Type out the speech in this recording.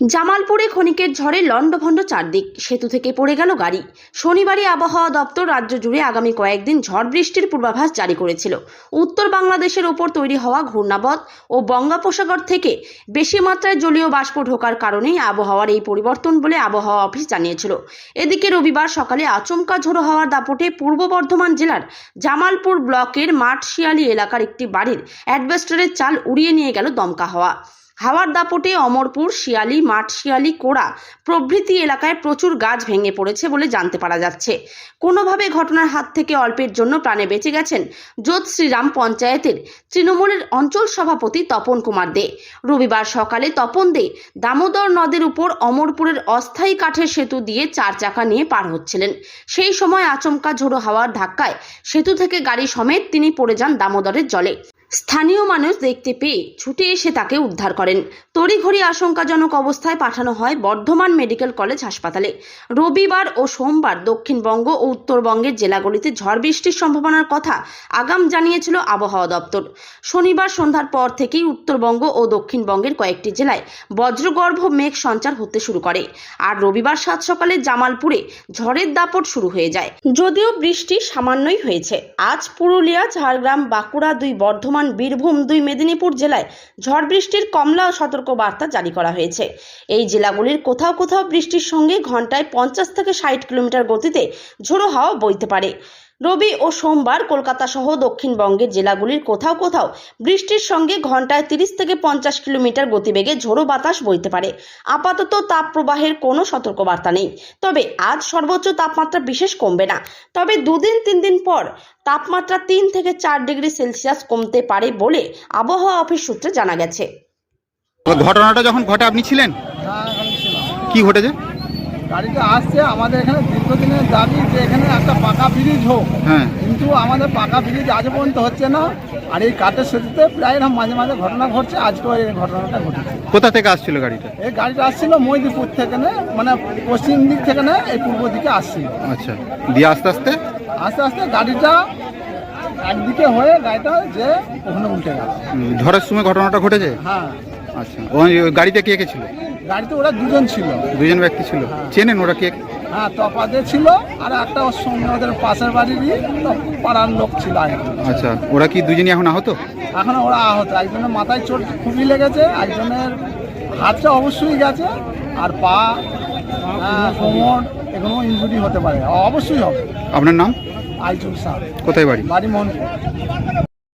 জামালপুরে ক্ষণিকের ঝড়ে লণ্ডভণ্ড চারদিক। সেতু থেকে পড়ে গেল গাড়ি। শনিবারই আবহাওয়া দপ্তর রাজ্য জুড়ে আগামী কয়েকদিন ঝড় বৃষ্টির পূর্বাভাস জারি করেছিল। উত্তর বাংলাদেশের ওপর তৈরি হওয়া ঘূর্ণাবধ ও বঙ্গোপসাগর থেকে বেশি মাত্রায় জলীয় বাষ্প ঢোকার কারণেই আবহাওয়ার এই পরিবর্তন বলে আবহাওয়া অফিস জানিয়েছিল। এদিকে রবিবার সকালে আচমকা ঝোড়ো হওয়ার দাপটে পূর্ব বর্ধমান জেলার জামালপুর ব্লকের মাঠশিয়ালি এলাকার একটি বাড়ির অ্যাডভেস্টারের চাল উড়িয়ে নিয়ে গেল দমকা হাওয়া। হাওয়ার দাপটে অমরপুর, শিয়ালি মাঠশিয়ালি কোড়া প্রভৃতি এলাকায় প্রচুর গাছ ভেঙে পড়েছে বলে জানতে পারা যাচ্ছে। কোনোভাবে ঘটনার হাত থেকে অল্পের জন্য প্রাণে বেঁচে গেছেন যোধ শ্রীরাম পঞ্চায়েতের তৃণমূলের অঞ্চল সভাপতি তপন কুমার দে। রবিবার সকালে তপন দে দামোদর নদের উপর অমরপুরের অস্থায়ী কাঠের সেতু দিয়ে চার চাকা নিয়ে পার হচ্ছিলেন। সেই সময় আচমকা ঝোড়ো হাওয়ার ধাক্কায় সেতু থেকে গাড়ি সমেত তিনি পড়ে যান দামোদরের জলে। স্থানীয় মানুষ দেখতে পেয়ে ছুটে এসে তাকে উদ্ধার করেন। তড়িঘড়ি আশঙ্কাজনক অবস্থায় পাঠানো হয় বর্ধমান মেডিকেল কলেজ হাসপাতালে। রবিবার ও সোমবার দক্ষিণবঙ্গ ও উত্তরবঙ্গের জেলাগুলিতে ঝড় বৃষ্টির সম্ভাবনার কথা আগাম জানিয়েছিল আবহাওয়া দপ্তর। শনিবার সন্ধ্যার পর থেকেই উত্তরবঙ্গ ও দক্ষিণবঙ্গের কয়েকটি জেলায় বজ্রগর্ভ মেঘ সঞ্চার হতে শুরু করে। আর রবিবার সাত সকালে জামালপুরে ঝড়ের দাপট শুরু হয়ে যায়। যদিও বৃষ্টি সামান্যই হয়েছে। আজ পুরুলিয়া, ঝাড়গ্রাম, বাঁকুড়া দুই বর্ধমান বীরভূম দুই মেদিনীপুর জেলায় ঝড় বৃষ্টির কমলা সতর্ক বার্তা জারি করা হয়েছে। এই জেলাগুলির কোথাও কোথাও বৃষ্টির সঙ্গে ঘন্টায় পঞ্চাশ থেকে ষাট কিলোমিটার গতিতে ঝোড়ো হাওয়া বইতে পারে। রবি ও সোমবার কলকাতা সহ দক্ষিণবঙ্গের জেলাগুলির কোথাও কোথাও বৃষ্টির সঙ্গে ঘন্টায় তিরিশ থেকে পঞ্চাশ কিলোমিটার গতিবেগে ঝোড়ো বাতাস বইতে পারে। আপাতত তাপ প্রবাহের কোনো সতর্কবার্তা নেই। তবে আজ সর্বোচ্চ তাপমাত্রা বিশেষ কমবে না। তবে দুদিন তিন দিন পর তাপমাত্রা তিন থেকে চার ডিগ্রি সেলসিয়াস কমতে পারে বলে আবহাওয়া অফিস সূত্রে জানা গেছে। ঘটনাটা যখন ঘটে আপনি ছিলেন? হ্যাঁ আমি ছিলাম। কি ঘটেছে? গাড়িটা আসছে আমাদের এখানে দীর্ঘদিনের দাবি যে এখানে একটা পাকা ব্রিজ হোক। হ্যাঁ। কিন্তু আমাদের পাকা ব্রিজ আজ পর্যন্ত হচ্ছে না। আর এই কাঠের সেতুতে প্রায় এরকম মাঝে মাঝে ঘটনা ঘটছে আজকেও এই ঘটনাটা ঘটেছে। কোথা থেকে আসছিল গাড়িটা? এই গাড়িটা আসছিল মহিদিপুর থেকে না মানে পশ্চিম দিক থেকে না এই পূর্ব দিকে আসছিল। আচ্ছা। দিয়ে আস্তে আস্তে? আস্তে আস্তে গাড়িটা একদিকে হয়ে গাড়িটা যে ওখানে উল্টে গেল। ঝড়ের সময় ঘটনাটা ঘটেছে? হ্যাঁ। আচ্ছা। ওই গাড়িতে কে কে ছিল? গাড়িতে ওরা দুজন ছিল। দুজন ব্যক্তি ছিল। চেনেন ওরা কে হ্যাঁ তপাতে ছিল আর একটা ওর সঙ্গে ওদের পাশের বাড়িরই তো পাড়ার লোক ছিল আচ্ছা ওরা কি দুজনই এখন আহত? এখন ওরা আহত। একজনের মাথায় চোট খুবই লেগেছে একজনের হাতটা অবশ্যই গেছে আর পা আহ, কোমর এগুলো ইঞ্জুরি হতে পারে। অবশ্যই হবে। আপনার নাম? আইচুল সাহ কোথায় বাড়ি? বাড়ি মন